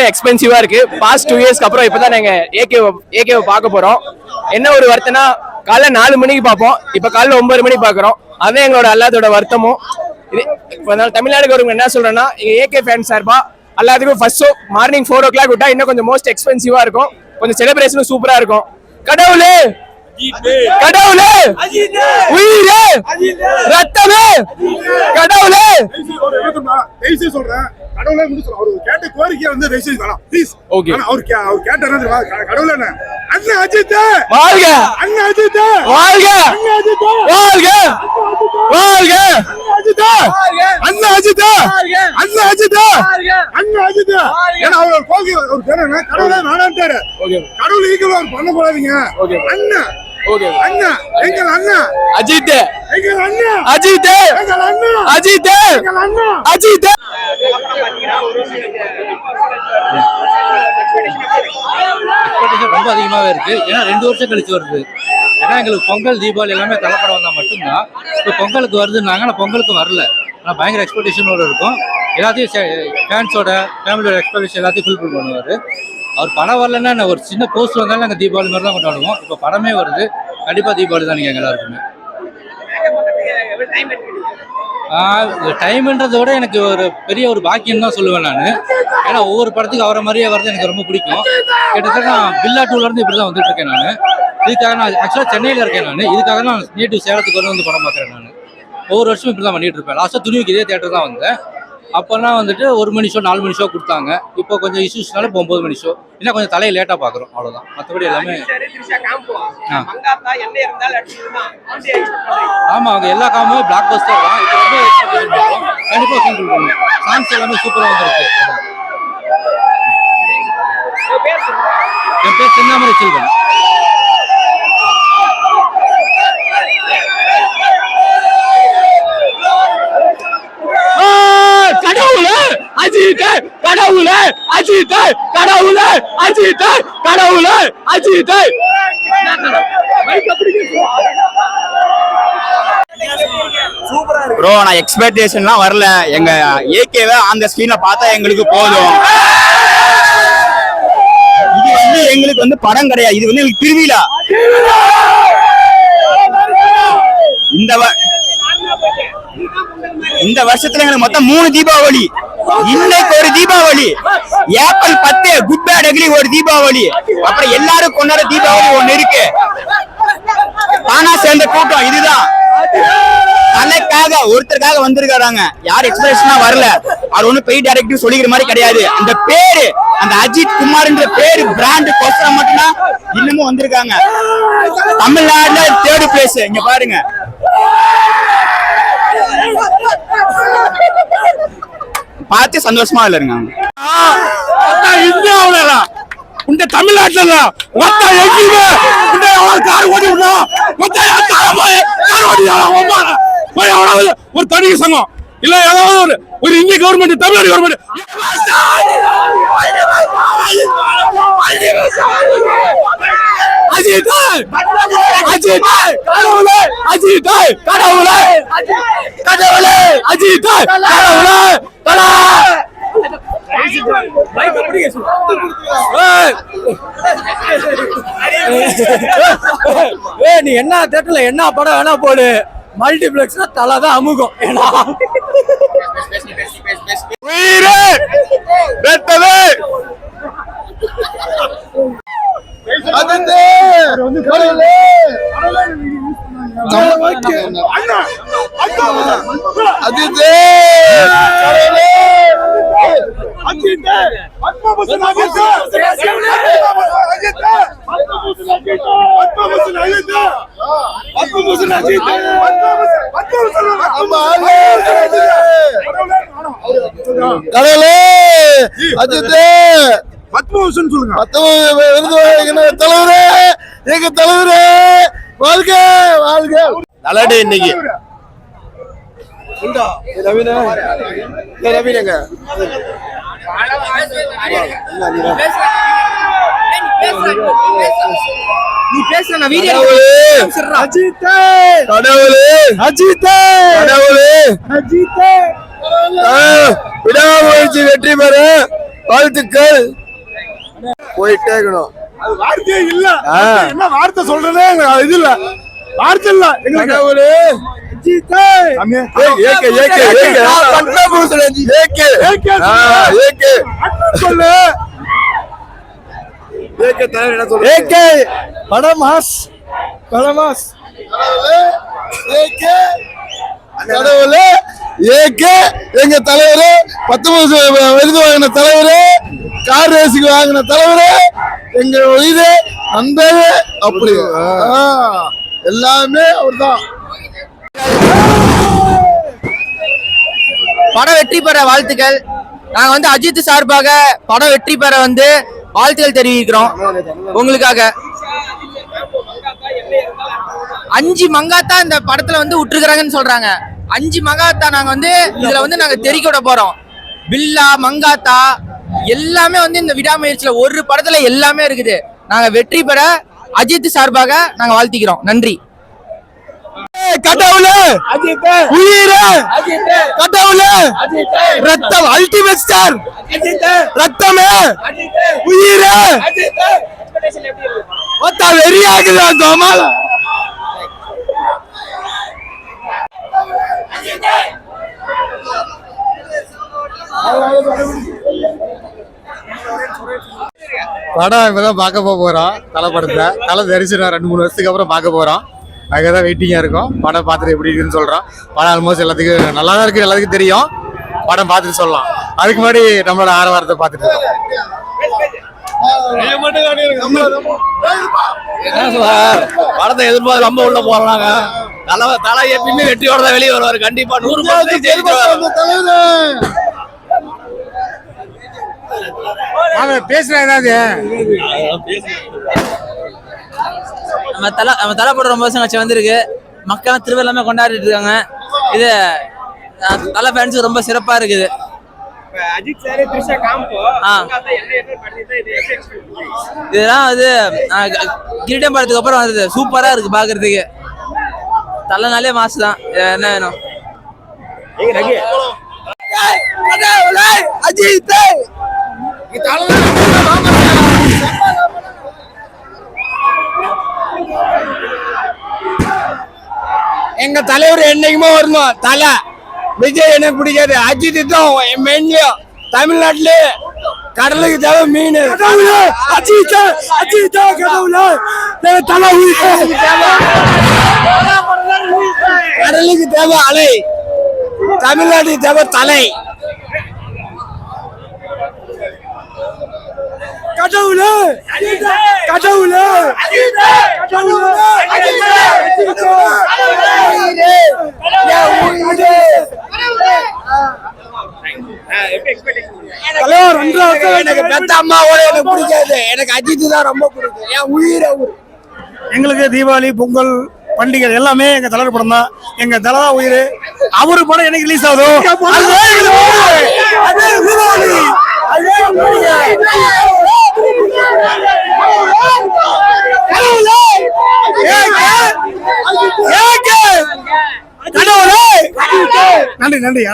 ரொம்ப எக்ஸ்பென்சிவா இருக்கு. Past two இயர்ஸ்க்கு அப்புறம் இப்பதான் நாங்க ஏகே ஏகேவை பார்க்க போறோம். என்ன ஒரு வருத்தம்னா காலைல நாலு மணிக்கு பார்ப்போம். இப்ப காலைல ஒன்பது மணிக்கு பார்க்குறோம். அதான் எங்களோட எல்லாத்தோட வருத்தமும். இது இப்போ தமிழ்நாடு கவர்மெண்ட் என்ன சொல்றேன்னா எங்க ஏகே ஃபேன் சார்பா எல்லாத்துக்கும் first show morning four o'clock விட்டா இன்னும் கொஞ்சம் மோஸ்ட் எக்ஸ்பென்சிவா இருக்கும். கொஞ்சம் செலிப்ரேஷனும் சூப்பரா இருக்கும். கடவுளே! கடவுளே! உயிரே! ரத்தமே! கடவுளே! சொல்றேன். கடவுளே முடிச்சு. அவரு கேட்ட கோரிக்கை வந்து தயவுசெய்து வேணாம். Please Okay. அவர் அவர் கேட்ட என்ன தெரியுமா? க- கடவுளே என்ன? அண்ணன் அஜித். வாழ்க! அண்ணன் அஜித். வாழ்க! அண்ணன் அஜித். வாழ்க! வாழ்க! அஜித். அண்ணன் அஜித். அண்ணன் அஜித். அண்ணன் அஜித். ஏன்னா அவர் ஒரு கோரிக்கை அவர் கடவுளே வேணான்ட்டாரு ஓகே கடவுள் ஈக்குவல் அவர் பண்ண கூடாதீங்க Okay. அண்ணன் ஓகே அண்ணன் எங்கள் அண்ணன் அஜித் எங்கள் அண்ணன் அஜித் எங்கள் அண்ணன் அஜித் எங்கள் அண்ணன் அஜித் ரொம்ப அதிகமாகவே இருக்கு. ஏன்னா ரெண்டு வருஷம் கழிச்சு வருது. ஏன்னா எங்களுக்கு பொங்கல் தீபாவளி எல்லாமே தலைப்படம் வந்தால் மட்டும்தான். இப்போ பொங்கலுக்கு வருதுன்னாங்க ஆனால் பொங்கலுக்கு வரல. ஆனால் பயங்கர எக்ஸ்பெக்டேஷனோட இருக்கும். எல்லாத்தையும் ஃபேன்ஸோட ஃபேமிலியோட எக்ஸ்பெக்டேஷன் எல்லாத்தையும் ஃபுல்ஃபில் பண்ணுவார். அவர் படம் வரலன்னா என்ன, ஒரு சின்ன போஸ்ட் வந்தாலும் நாங்கள் தீபாவளி மாதிரி தான் கொண்டாடுவோம். இப்போ படமே வருது. கண்டிப்பாக தீபாவளி தான் நீங்கள் எல்லாருக்குமே. டைம்ன்றதை விட எனக்கு ஒரு பெரிய ஒரு பாக்கியம் தான் சொல்லுவேன் நான். ஏன்னா ஒவ்வொரு படத்துக்கு அவரை மாதிரியே வரது எனக்கு ரொம்ப பிடிக்கும். கிட்டத்தட்ட நான் பில்லா டூலேருந்து இப்படி தான் வந்துட்டு இருக்கேன் நான். இதுக்காக நான் ஆக்சுவலாக சென்னையில் இருக்கேன் நான். இதுக்காக நான் நேட்டிவ் சேலத்துக்கு வந்து வந்து படம் பார்க்குறேன் நான். ஒவ்வொரு வருஷமும் இப்படி தான் பண்ணிட்டு இருப்பேன் லாஸ்ட்டாக துணிவுக்கு இதே தேட்டர் தான் வந்தேன். அப்போல்லாம் வந்துட்டு ஒரு மணி ஷோ நாலு மணி ஷோ கொடுத்தாங்க. இப்போ கொஞ்சம் இஷ்யூஸ்னால இப்போ ஒம்பது மணி ஷோ இன்னும் கொஞ்சம் தலையை லேட்டாக பார்க்குறோம். அவ்வளோதான் மற்றபடி எல்லாமே ஆ. ஆமா அவங்க எல்லா காமும் பிளாக் பஸ்டர் தான். இப்போ ரொம்ப expectation பண்றோம். கண்டிப்பா ஃபுல்ஃபில் பண்ணுவோம் சாங்ஸ் எல்லாமே சூப்பரா வந்திருக்கு. என் பேர் செந்தாமரை செல்வன். அஜித் கடவுளே அஜித் கடவுளே அஜித் கடவுளே அஜித் ப்ரோ நான் எக்ஸ்பெக்டேஷன்லாம் வரல. எங்க ஏகேவை அந்த ஸ்கிரீன்ல பார்த்தா எங்களுக்கு போதும். இது வந்து எங்களுக்கு வந்து படம் கிடையாது. இது வந்து எங்களுக்கு திருவிழா. இந்த இந்த வருஷத்துல எங்களுக்கு மொத்தம் மூணு தீபாவளி. இன்னைக்கு ஒரு தீபாவளி. ஏப்ரல் பத்து குட் பேட் அக்லி ஒரு தீபாவளி. அப்புறம் எல்லாரும் கொண்டாட தீபாவளி ஒண்ணு இருக்கு. தானா சேர்ந்த கூட்டம் இதுதான். தலைக்காக ஒருத்தருக்காக வந்திருக்காங்க யார் எக்ஸ்பிரஷனா வரல. அவர் ஒண்ணு பெய் டைரக்டர் சொல்லிக்கிற மாதிரி கிடையாது. அந்த பேரு அந்த அஜித் குமார்ன்ற பேரு பிராண்ட் கொசரம் மட்டும்தான் இன்னமும் வந்திருக்காங்க. தமிழ்நாடுல தேர்டு பிளேஸ் இங்க பாருங்க. பார்த்து சந்தோஷமா இல்ல இருங்க இந்தியாவுல இந்த தமிழ்நாட்டுல மொத்த எங்கேயுமே இந்த எவ்வளவு கார் ஓடி மொத்த கார் ஓடி போய் எவ்வளவு ஒரு தனி சங்கம். இல்ல ஏதாவது ஒரு ஒரு இந்திய கவர்மெண்ட் தமிழ்நாடு கவர்மெண்ட் அஜித் அஜித் கடவுளே! அஜித் கடவுளே! கடவுளே! அஜித் கடவுளே! ஏ நீ என்ன தேட்டர்ல என்ன படம் வேணா போடு. மல்டிபிளெக்ஸ்னா தலை தான் அமுகும். ஏன்னா? உயிரே! ரத்தமே கடவுளே! அஜித்தே! பத்மபூஷன் சொல்லுங்க. மத்தவங்க விருது தலைவரே! எங்க தலைவரே வாழ்க வாழ்க. நல்லாடு இன்னைக்கு. ரவீனங்க நீ பேசுற வீடியோ அஜித்தே. கடவுளே. அஜித்தே. கடவுளே. அஜித்தே. விடாமுயற்சி வெற்றி பெற வாழ்த்துக்கள். போயிட்டே இருக்கணும். அது வார்த்தையே இல்ல. என்ன வார்த்தை சொல்றதே இது இல்ல. வார்த்தை இல்ல. எங்களுக்கு? ஏகே படமாஸ். படமாஸ். கடவுளே. ஏகே. எங்க தலைவரே. பத்தொன்பது விருது வாங்கின தலைவரே. கார் ரேஸுக்கு வாங்கின தலைவரே. எங்க உயிரே நண்பரே அப்படி. ஆ, எல்லாமே அவர்தான். படம் வெற்றி பெற வாழ்த்துக்கள். நாங்க வந்து அஜித் சார்பாக படம் வெற்றி பெற வந்து வாழ்த்துக்கள் தெரிவிக்கிறோம். உங்களுக்காக. அஞ்சு மங்காத்தா இந்த படத்துல வந்து விட்டுருக்காங்கன்னு சொல்றாங்க. அஞ்சு மங்காத்தா நாங்க வந்து இதுல வந்து நாங்க தெரிக்க விட போறோம். பில்லா மங்காத்தா எல்லாமே வந்து இந்த விடாமுயற்சியில ஒரு படத்துல எல்லாமே இருக்குது. நாங்க வெற்றி பெற அஜித் சார்பாக நாங்க வாழ்த்திக்கிறோம். நன்றி. கடவுளே உயிரே! கடவுளே ரத்தம் அல்டிமேட் ஸ்டார் ரத்தமே! உயிரே! மொத்த வெறியாகுதா கோமால படம் இப்பதான் பார்க்க போக போறோம் தலை படத்தை தலை தரிசனம் ரெண்டு மூணு வருஷத்துக்கு அப்புறம் பார்க்க போறோம். அதுக்காக தான் வெயிட்டிங்கா இருக்கும். படம் பார்த்துட்டு எப்படி இருக்குன்னு சொல்றோம். படம் ஆல்மோஸ்ட் எல்லாத்துக்கும் நல்லா தான் இருக்கு எல்லாத்துக்கும் தெரியும். படம் பார்த்துட்டு சொல்லலாம். அதுக்கு முன்னாடி நம்மளோட ஆரவாரத்தை பார்த்துட்டு இருக்கோம். படத்தை எதிர்பார்த்து ரொம்ப உள்ள போறாங்க. தலை தலை எப்பயுமே வெற்றியோட தான் வெளியே வருவாரு. கண்டிப்பா நூறு அவன் பேசுறேன் ஏதாவது? நம்ம தலை நம்ம தலை படம் ரொம்ப வருஷம் கழிச்சு வந்திருக்கு. மக்கள் திருவிழாமே கொண்டாடிட்டு இருக்காங்க. இது தலை ஃபேன்ஸுக்கு ரொம்ப சிறப்பா இருக்குது. இதெல்லாம் வந்து கிரீடம் படத்துக்கு அப்புறம் வந்தது. சூப்பரா இருக்கு பாக்குறதுக்கு. தலைனாலே மாசு தான். என்ன வேணும்? அஜித் எங்க தலைவர் என்னைக்குமே வரணும் தலை. விஜய் எனக்கு பிடிக்காது. அஜித் தான் மெயின்லயும் தமிழ்நாட்டுல கடலுக்கு தேவை மீன். அஜித் அஜித் கடவுள. தலை கடலுக்கு தேவை அலை. தமிழ்நாட்டுக்கு தேவை தலை. கடவுளே கடவுளே எனக்கு பெத்த அம்மாவோட எனக்கு பிடிக்காது. எனக்கு அஜித் தான் ரொம்ப பிடிக்கும். என் உயிர் அவர் எங்களுக்கு தீபாவளி பொங்கல் பண்டிகை எல்லாமே எங்க தலைவர் படம் தான். எங்க தலை தான் உயிர். அவரு படம் என்னைக்கு ரிலீஸ் ஆகுதோ? நன்றி நன்றி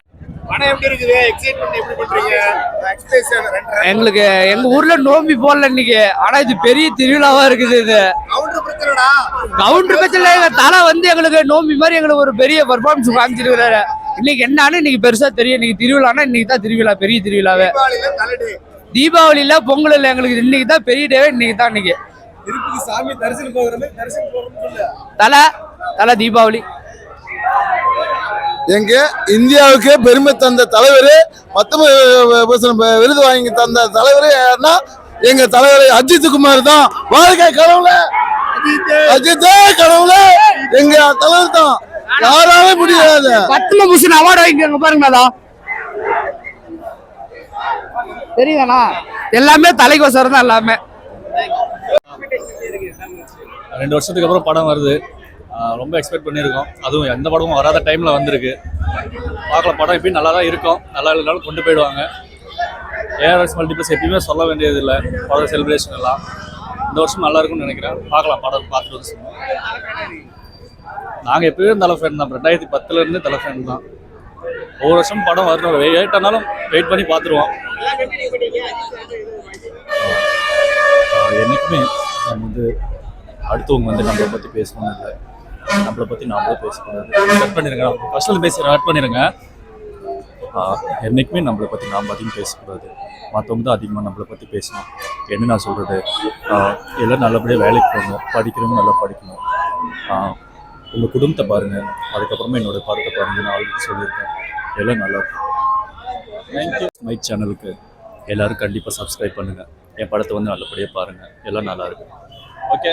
எங்களுக்கு எங்க ஊர்ல நோம்பி போடல இன்னைக்கு. ஆனா இது பெரிய திருவிழாவா இருக்குது இது. கவுண்டர் பிரச்சனை தலை வந்து எங்களுக்கு நோம்பி மாதிரி எங்களுக்கு ஒரு பெரிய பர்ஃபார்மன்ஸ் காமிச்சிருக்கிறாரு. இன்னைக்கு என்னன்னு இன்னைக்கு பெருசா தெரியும். இன்னைக்கு திருவிழானா இன்னைக்கு தான் திருவிழா பெரிய திருவிழாவே. தீபாவளியில பொங்கல் இல்ல எங்களுக்கு. இன்னைக்கு தான் பெரிய டேவே இன்னைக்கு தான் இன்னைக்கு. தலை தலை தீபாவளி. எங்க இந்தியாவுக்கு பெருமை தந்த தலைவர் வருஷம் விருது வாங்கி தந்த தலைவர் யாருன்னா எங்க தலைவர் அஜித் குமார் தான். வாழ்க்கை கடவுள. அஜித்தே கடவுள. எங்க தலைவர் தான். யாராலே முடியாது. பத்ம பூஷன் அவார்டு வாங்கிக்கோங்க பாருங்கண்ணா தெரியுதாண்ணா? எல்லாமே தலைக்கோசரம் தான் எல்லாமே. ரெண்டு வருஷத்துக்கு அப்புறம் படம் வருது. ரொம்ப எக்ஸ்பெக்ட் பண்ணியிருக்கோம். அதுவும் எந்த படமும் வராத டைமில் வந்திருக்கு. பார்க்கலாம் படம் எப்பயும் நல்லா தான் இருக்கும். நல்லா இல்லைனாலும் கொண்டு போயிடுவாங்க. ஏஆர்எஸ் மல்டிப்ளஸ் எப்பயுமே சொல்ல வேண்டியது இல்லை படம் செலிப்ரேஷன் எல்லாம். இந்த வருஷம் நல்லா இருக்கும்னு நினைக்கிறேன். பார்க்கலாம் படம் பார்த்துட்டு வந்து நாங்கள் எப்பயும் தலை ஃபேன் தான் ரெண்டாயிரத்தி பத்துலேருந்து தலை ஃபேன் தான். ஒவ்வொரு வருஷம் படம் வரணும். லேட் ஆனாலும் வெயிட் பண்ணி பார்த்துருவோம். என்றைக்குமே நம்ம வந்து அடுத்தவங்க வந்து நம்மளை பற்றி பேசணும் இல்லை. நம்மளை பற்றி நாமளே பேசக்கூடாது. கட் பண்ணிடுங்க ஃபர்ஸ்ட்டில் பேசி கட் பண்ணிடுங்க என்றைக்குமே என்னைக்குமே நம்மளை பற்றி நாம் அதிகம் பேசக்கூடாது. மற்றவங்க தான் அதிகமாக நம்மளை பற்றி பேசணும். என்ன நான் சொல்கிறது எல்லாம் நல்லபடியாக வேலைக்கு போகணும் படிக்கிறவங்க நல்லா படிக்கணும். உங்கள் குடும்பத்தை பாருங்கள் அதுக்கப்புறமா என்னோட படத்தை பாருங்கள் நான் ஆல்ரெடி சொல்லியிருக்கேன். எல்லாம் நல்லா இருக்கும். தேங்க்யூ மை சேனலுக்கு எல்லாரும் கண்டிப்பாக சப்ஸ்கிரைப் பண்ணுங்கள் என் படத்தை வந்து நல்லபடியாக பாருங்கள் எல்லாம் நல்லா இருக்கும். ஓகே